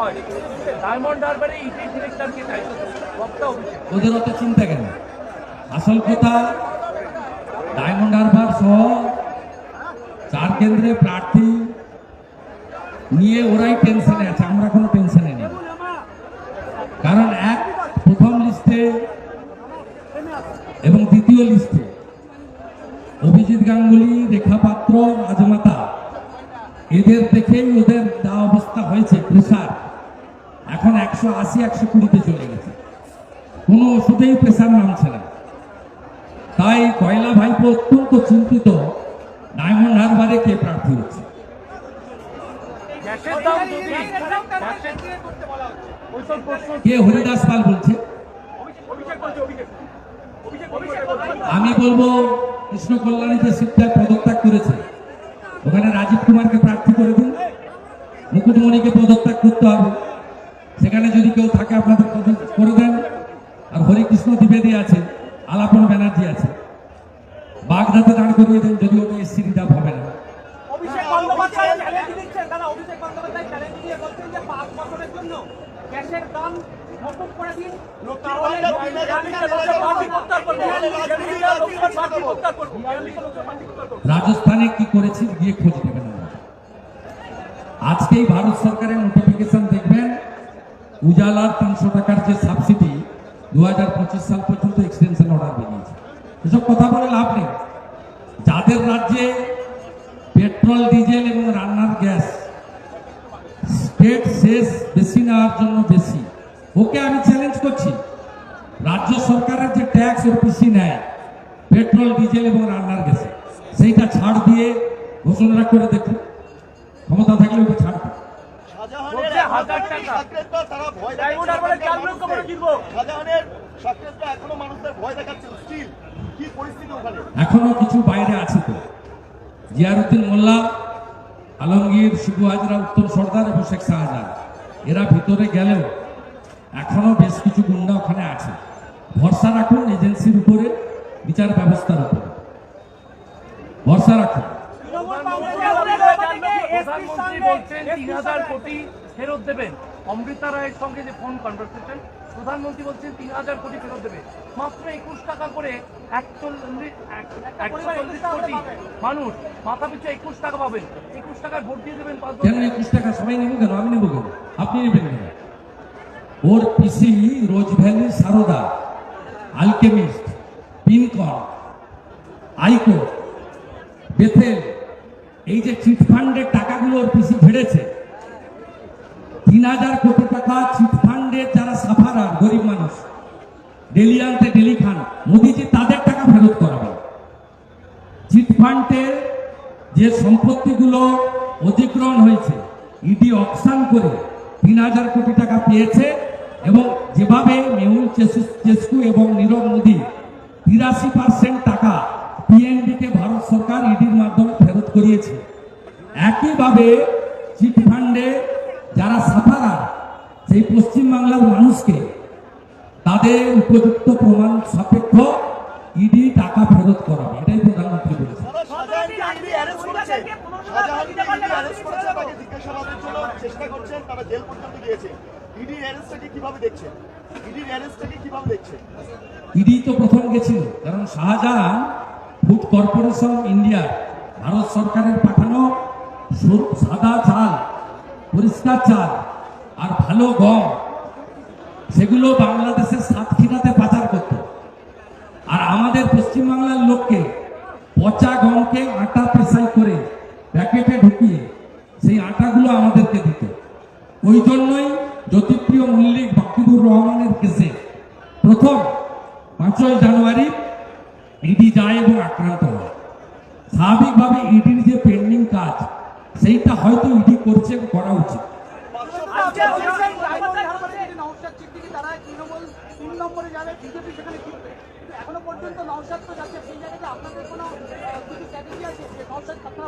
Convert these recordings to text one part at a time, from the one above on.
হয় ডায়মন্ড হারবারে দায়িত্ব বক্তা ওদের চিন্তা কেন? আসল কথা, ডায়মন্ড হারবার সহ চার কেন্দ্রে প্রার্থী নিয়ে ওরাই টেনশনে আছে, আমরা কোনো টেনশনে নেই। কারণ এক, প্রথম লিস্টে এবং দ্বিতীয় লিস্টে অভিজিৎ গাঙ্গুলি রেখা পাত্র রাজমাতা এদের দেখেই ওদের যা অবস্থা হয়েছে প্রেশার এখন একশো আশি একশো কুড়িতে চলে গেছে। কোনো ওষুধেই প্রেশার নামছে না। তাই কয়লা ভাইপো অত্যন্ত চিন্তিত ডায়মন্ড হারবারে কে প্রার্থী হচ্ছে? কে হরিদাস পাল বলছে? আমি বলব কৃষ্ণ কল্যাণী যে সিটটায় পদত্যাগ করেছে ওখানে রাজীব কুমারকে প্রার্থী করে দিন। মুকুটমণিকে পদত্যাগ করতে হবে। সেখানে যদি কেউ থাকে, আপনাদের করে দেন। আর হরিকৃষ্ণ দ্বিবেদী আছে, আলাপন ব্যানার্জি আছে। বাগদাতে দাঁড় করিয়ে দেন, যদি ওটা এসসি রিজার্ভ হবে না। অভিষেক বন্দ্যোপাধ্যায় চ্যালেঞ্জ দিয়ে বলছেন যে পাঁচ বছরের জন্য গ্যাসের দাম মকুব করে দিন। রাজস্থানে কি করেছি গিয়ে খোঁজ নেবেন আজকেই ভারত সরকারের নোটিফিকেশন দেখবেন উজালার তিনশো টাকার যে সাবসিডি দু হাজার পঁচিশ সাল পর্যন্ত এক্সটেনশন অর্ডার বেরিয়েছে এসব কথা বলে লাভ নেই যাদের রাজ্যে পেট্রোল ডিজেল এবং রান্নার গ্যাস স্টেট শেষ বেশি নেওয়ার জন্য বেশি ওকে আমি চ্যালেঞ্জ করছি। রাজ্য সরকারের যে ট্যাক্স ওর বেশি নেয় পেট্রোল ডিজেল এবং রান্নার গ্যাসে সেইটা ছাড় দিয়ে ঘোষণা করে দেখুন। ক্ষমতা থাকলে ওকে ছাড় এখনও কিছু বাইরে আছে তো। জিয়ারুদ্দিন মোল্লা আলমগীর শিবু হাজরা উত্তম সর্দার এবং শেখ শাহজাহান এরা ভিতরে গেলেও এখনও বেশ কিছু গুন্ডা ওখানে আছে। ভরসা রাখুন এজেন্সির উপরে বিচার ব্যবস্থার উপরে। ভরসা রাখুন। প্রধানমন্ত্রী বলছেন তিন হাজার কোটি ফেরত দেবেন। অমৃতা রায়ের সঙ্গে যে ফোন কনভারসেশন প্রধানমন্ত্রী বলছেন তিন হাজার কোটি ফেরত দেবে। মাত্র একুশ টাকা করে একচল্লিশ কোটি মানুষ মাথা পিছু একুশ টাকা পাবেন। একুশ টাকায় ভোট দিয়ে দেবেন পাঁচ একুশ টাকা সবাই নেব কেন? আমি নেব কেন? আপনি নেবেন কেন? ওর পিসি Rose Valley Saradha, Alchemist Pincon আইকো, Bethel, এই যে চিট ফান্ডের টাকাগুলো ওর পিসি ঝেড়েছে তিন হাজার কোটি টাকা চিট ফান্ডের যারা সাফারার, গরিব মানুষ, ডেলি আনতে ডেলি খান, মোদিজি তাদের টাকা ফেরত করাবে চিট ফান্ডের যে সম্পত্তিগুলো অধিগ্রহণ হয়েছে, ইডি অকশন করে তিন হাজার কোটি টাকা পেয়েছে এবং যেভাবে মেহুল চেসু- চেস্কু এবং নীরব মোদী তিরাশি পার্সেন্ট টাকা পিএনডিকে ভারত সরকার ইডির মাধ্যমে ফেরত করিয়েছে। একইভাবে চিট ফান্ডে যারা সাফারার সেই পশ্চিমবাংলার মানুষকে তাদের উপযুক্ত প্রমাণ সাপেক্ষ ইডি টাকা ফেরত করাবে। এটাই প্রধানমন্ত্রী বলেছে চেষ্টা করছেন, তারা জেল পর্যন্ত গিয়েছে। ইডির অ্যারেস্টটাকে কীভাবে দেখছেন ইডির অ্যারেস্টটাকে কীভাবে দেখছেন ইডি তো প্রথম গেছিল, কারণ Shahjahan food corporation India, Bharat সরকারের পাঠানো সাদা চাল, পরিষ্কার চাল আর ভালো গম, সেগুলো বাংলাদেশের সাতক্ষীরাতে পাচার করত। আর আমাদের পশ্চিমবাংলার লোককে পচা গমকে আটা পেশাই করে প্যাকেটে ঢুকিয়ে সেই আটাগুলো আমাদেরকে দিত। ওই জন্যই জ্যোতিপ্রিয় মল্লিক বাকিবুর রহমানের কেসে প্রথম পাঁচই জানুয়ারি ইডি যায় এবং আক্রান্ত হয়। স্বাভাবিকভাবে ইডির যে পেন্ডিং কাজ, সেইটা হয়তো ইডি করছে করা উচিত।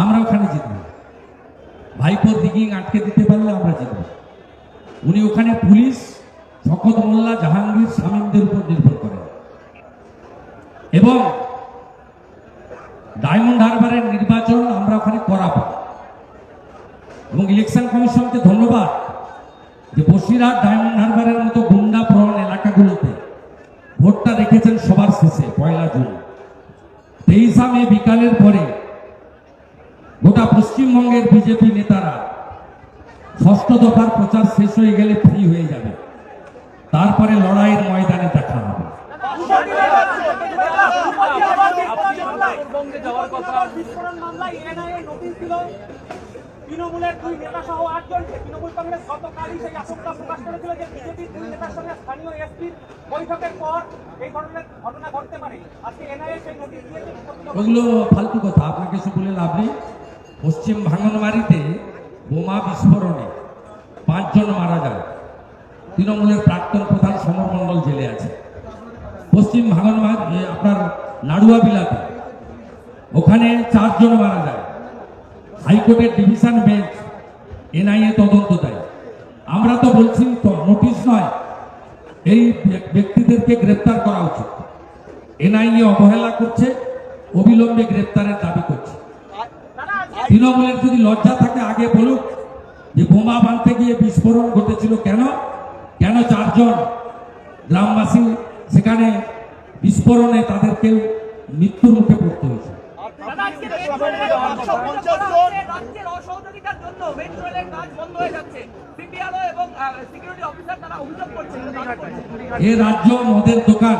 আমরা ওখানে জিতব। ভাইপোর দিঘি আটকে দিতে পারলে আমরা জিতব। উনি ওখানে পুলিশ, শকত মোল্লা, জাহাঙ্গীর, শামীমদের উপর নির্ভর করেন। এবং ডায়মন্ড হারবারের নির্বাচন আমরা ওখানে করাবো। এবং ইলেকশন কমিশনকে ধন্যবাদ যে বসিরহাট ডায়মন্ড হারবারের মতো গুন্ডা প্রবণ এলাকাগুলোতে ভোটটা রেখেছেন সবার শেষে, পয়লা জুন। তেইশা মে বিকালের পরে গোটা পশ্চিমবঙ্গের বিজেপি ষষ্ঠ দফার প্রচার শেষ হয়ে গেলে ফ্রি হয়ে যাবে। তারপরে লড়াইয়ের ময়দানে দেখা হবে। তৃণমূলের দুই নেতা সহ আটজনকে তৃণমূল কংগ্রেস গতকালই সেই আশঙ্কা প্রকাশ করেছিল যে বিজেপির দুই নেতার সঙ্গে স্থানীয় এসপির বৈঠকের পর এই ধরনের ঘটনা ঘটতে পারে। আজকে এনআইএ সেই নোটিশ দিয়েছে ওগুলো ফালতু কথা আপনাকে সে বলে লাভ নেই। পশ্চিম ভাঙনবাড়িতে বোমা বিস্ফোরণে পাঁচজন মারা যায়। তৃণমূলের প্রাক্তন প্রধান সমর মণ্ডল জেলে আছে। পশ্চিম ভাঙনবাড়ি এ, আপনার নাড়ুয়া বিলাতে। ওখানে চারজন মারা যায়। হাইকোর্টের ডিভিশন বেঞ্চ এনআইএ তদন্ত দেয়। আমরা তো বলছি তো নোটিশ নয় এই ব্যক্তিদেরকে গ্রেপ্তার করা উচিত। এনআইএ অবহেলা করছে অবিলম্বে গ্রেপ্তারের দাবি করছে। তৃণমূলের যদি লজ্জা থাকে আগে বলুক। যে বোমা বাঁধতে গিয়ে বিস্ফোরণ ঘটেছিল কেন? কেন চারজন গ্রামবাসী সেখানে বিস্ফোরণে তাদেরকে মৃত্যুর মুখে পড়তে হয়েছে? হয়ে। এ রাজ্য মদের দোকান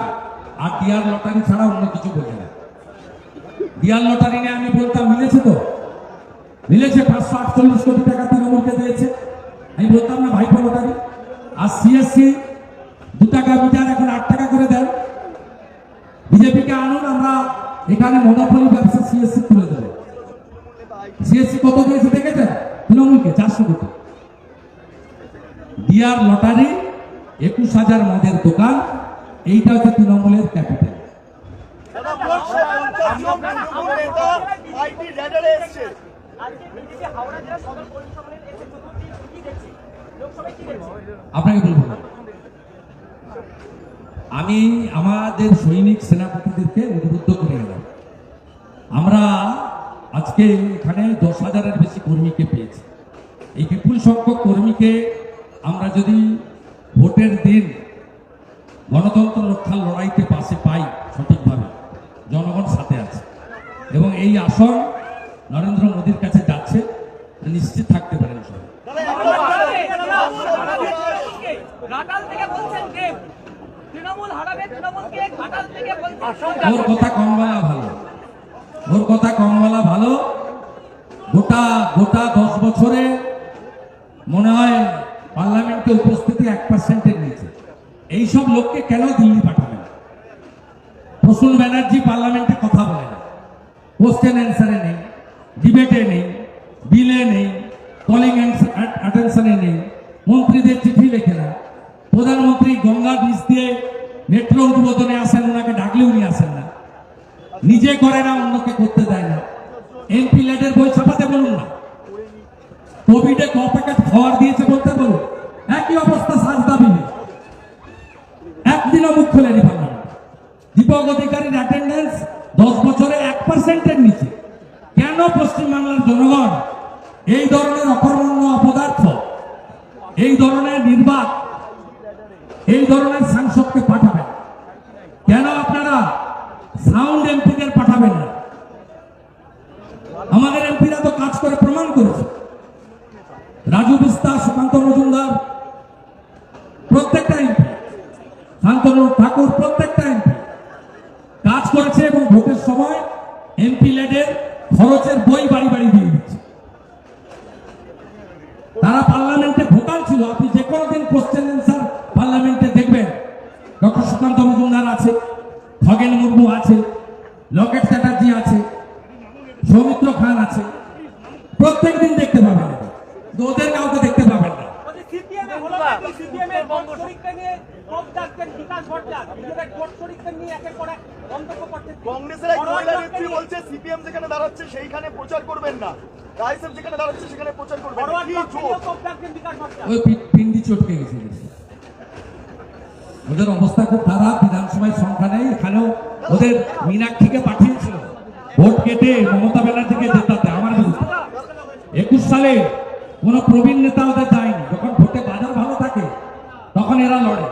আর ডিয়ার লটারি ছাড়া অন্য কিছু বোঝে না। ডিয়ার লটারি নিয়ে আমি বলতাম মিলেছে তো? মিলেছে পাঁচশো আটচল্লিশ কোটি টাকা তৃণমূলকে দিয়েছে, আমি বলতাম না ভাইপো লটারি আর সিএসসি দু টাকা মিটার এখন আট টাকা করে দেন বিজেপিকে আনুন, আমরা এখানে মনোপলি ব্যবসা সিএসসি তুলে দেবো। সিএসসি কত দিয়েছে দেখেছেন তৃণমূলকে, চারশো কোটি। ডিয়ার লটারি একুশ হাজার মদের দোকান, এইটা হচ্ছে তৃণমূলের ক্যাপিটাল আপনাকে আমি আমাদের সৈনিক সেনাপতিদেরকে উদ্বুদ্ধ করে গেলাম আমরা আজকে এখানে দশ হাজারের বেশি কর্মীকে পেয়েছি। এই বিপুল সংখ্যক কর্মীকে আমরা যদি ভোটের দিন গণতন্ত্র রক্ষার লড়াইতে পাশে পাই সঠিকভাবে, জনগণ সাথে আছে। এবং এই আসন নরেন্দ্র মোদীর কাছে নিশ্চিত থাকতে পারেন সবাই। ওর কথা কম বলা ভালো। ওর কথা কম বলা ভালো। গোটা গোটা দশ বছরে মনে হয় পার্লামেন্টে উপস্থিতি এক পার্সেন্টের নিচে এইসব লোককে কেন দিল্লি পাঠাবেন? প্রসূন ব্যানার্জি পার্লামেন্টে কথা বলে না। কোশ্চেন অ্যান্সারে নেই ডিবেটে নেই বিলে নেই কলিং অ্যাটেনশনে নেই মন্ত্রীদের চিঠি লেখে না। প্রধানমন্ত্রী গঙ্গা ব্রিজ দিয়ে মেট্রো উদ্বোধনে আসেন, ওনাকে ডাকলে উনি আসেন না। নিজে করে না, অন্যকে করতে দেয় না। এমপি লেডের বই ছাপাতে বলুন না। কোভিডে ক প্যাকেট খাওয়ার দিয়েছে বলতে বলুন। একই অবস্থা সাজদা বিলে। একদিনও মুখ খোলেনি পার্লামেন্ট দীপক অধিকারীর অ্যাটেন্ডেন্স দশ বছরে এক পার্সেন্টের নিচে। কেন পশ্চিমবাংলার জনগণ এই ধরনের অকর্মণ্য অপদার্থ এই ধরনের নির্বাক, এই ধরনের সাংসদকে পাঠাবেন। কেন আপনারা সাউন্ড এমপিদের পাঠাবেন না? আমাদের এমপিরা তো কাজ করে প্রমাণ করেছে। রাজু বিস্তার সুকান্ত মজুমদার, প্রত্যেকটা এমপি, শান্তনু ঠাকুর, প্রত্যেকটা এমপি কাজ করেছে এবং ভোটের সময় এমপি লেডের খরচের বই বাড়ি বাড়ি দিয়ে দিচ্ছে তারা পার্লামেন্টে ভোটার ছিল। আপনি যে কোনো দিন কোশ্চেন অ্যান্সার পার্লামেন্টে দেখবেন। ডক্টর সুকান্ত মজুমদার আছে, খগেন মুর্মু আছে লকেট চ্যাটার্জি আছে সৌমিত্র খান আছে প্রত্যেক দিন দেখতে পাবেন কিন্তু ওদের কাউকে দেখতে পাবেন না সিপিএম এ হলো সিপিএম এর ভোট শরিককে নিয়ে ক্ষোভ ডাকছেন বিকাশ ভট্টাচার্য নিজেদের ভোট শরিককে নিয়ে একের পর এক মন্তব্য করছেন ওদের অবস্থা খুব খারাপ, বিধানসভায় সংখ্যা নেই। এখানেও ওদের মীনাক্ষীকে পাঠিয়েছিল। ভোট কেটে মমতা ব্যানার্জিকে জেতাতে, আমার একুশ সালে কোন প্রবীণ নেতা ওদের যায়নি যখন ভোটে বাজার ভালো থাকে তখন এরা লড়ে।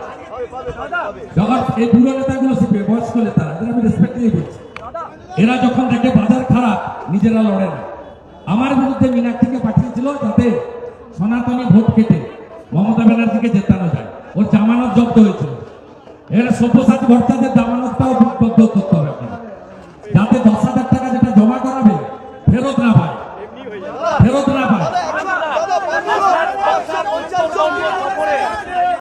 যখন এই বুড়ো নেতাগুলো শিখবে, বয়স্ক নেতারা, এদের আমি রেসপেক্ট নিয়ে বলছি। এরা যখন দেখে বাজার খারাপ, নিজেরা লড়ে না। আমার বিরুদ্ধে মীনাক্ষীকে পাঠিয়েছিল যাতে সনাতনী ভোট কেটে মমতা ব্যানার্জিকে জেতানো যায়। ওর জামানত জব্দ হয়েছিল। এরা সব্যসাচী ভট্টাচার্যের জামানতটাও জব্দ করতে